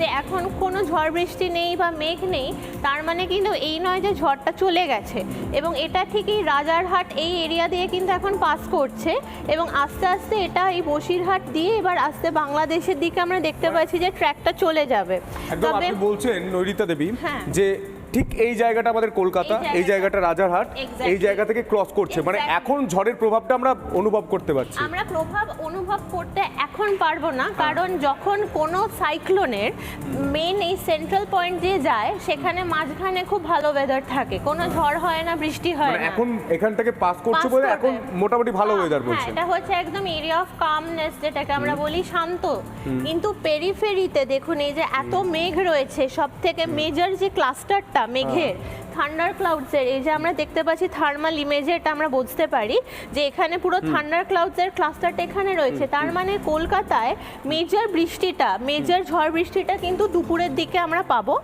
যে এখন কোনো ঝড় বৃষ্টি নেই বা মেঘ নেই তার মানে কিন্তু এই নয় যে ঝড়টা চলে গেছে। এবং এটা ঠিকই রাজারহাট এই এরিয়া দিয়ে কিন্তু এখন পাস করছে। এবং আস্তে আস্তে এটা এই বসিরহাট দিয়ে এবার আস্তে বাংলাদেশের দিকে আমরা দেখতে পাচ্ছি যে ট্র্যাকটা চলে যাবে। তবে বলছেন নৈরিতা দেবী হ্যাঁ। যে ঠিক এই জায়গাটা আমাদের কলকাতা এই জায়গাটা- রাজারহাট এই জায়গা থেকে ক্রস করছে। মানে এখন ঝড়ের প্রভাবটা আমরা অনুভব করতে পারছি। আমরা প্রভাব অনুভব করতে এখন পারব না কারণ যখন কোনো সাইক্লোনের মেন এই সেন্ট্রাল পয়েন্ট দিয়ে যায় সেখানে মাঝখানে খুব ভালো ওয়েদার থাকে। কোনো ঝড় হয় না বৃষ্টি হয় মানে না। এখন এখান থেকে পাস করছে বলে। এখন মোটামুটি ভালো ওয়েদার হ্যাঁ, বলছে। এটা হচ্ছে একদম এরিয়া অফ কামনেস যেটাকে আমরা বলি শান্ত। কিন্তু পেরিফেরিতে দেখুন এই যে এত মেঘ রয়েছে সব থেকে মেজর যে ক্লাস্টারটা মেঘের থান্ডার ক্লাউডসের এই যে আমরা দেখতে পাচ্ছি থার্মাল ইমেজে এটা আমরা বুঝতে পারি যে এখানে পুরো থান্ডার ক্লাউডসের ক্লাস্টারটা এখানে রয়েছে। তার মানে কলকাতায় মেজর বৃষ্টিটা মেজর ঝড় বৃষ্টিটা কিন্তু দুপুরের দিকে আমরা পাবো।